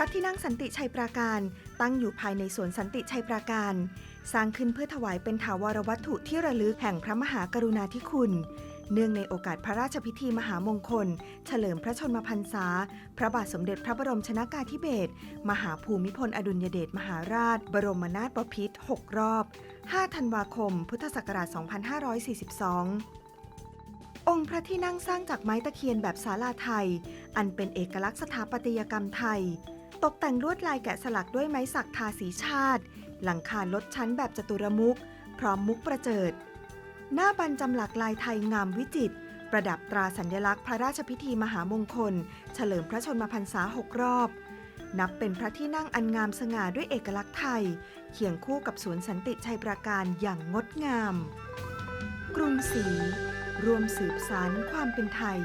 ระที่นั่งสันติชัยปราการ ตั้งอยู่ภายในสวนสันติชัยปราการ สร้างขึ้นเพื่อถวายเป็นถาวรวัตถุที่ระลึกแห่งพระมหากรุณาธิคุณ เนื่องในโอกาสพระราชพิธีมหามงคล เฉลิมพระชนมพรรษา พระบาทสมเด็จพระบรมชนากาธิเบศรมหาภูมิพลอดุลยเดชมหาราช บรมนาถบพิตร6รอบ 5 ธันวาคม พุทธศักราช 2542องค์พระที่นั่งสร้างจากไม้ตะเคียนแบบศาลาไทย อันเป็นเอกลักษณ์สถาปัตยกรรมไทย ตกแต่งลวดลายแกะสลักด้วยไม้สักทาสีชาติ หลังคาลดชั้นแบบจตุรมุขพร้อมมุกประเจิด หน้าบรรจำหลักลายไทยงามวิจิตรประดับตราสัญลักษณ์พระราชพิธีมหามงคล เฉลิมพระชนมพรรษาหกรอบ นับเป็นพระที่นั่งอันงามสง่าด้วยเอกลักษณ์ไทย เคียงคู่กับสวนสันติชัยปราการอย่างงดงาม กรุงศรีรวมสืบสารความเป็นไทย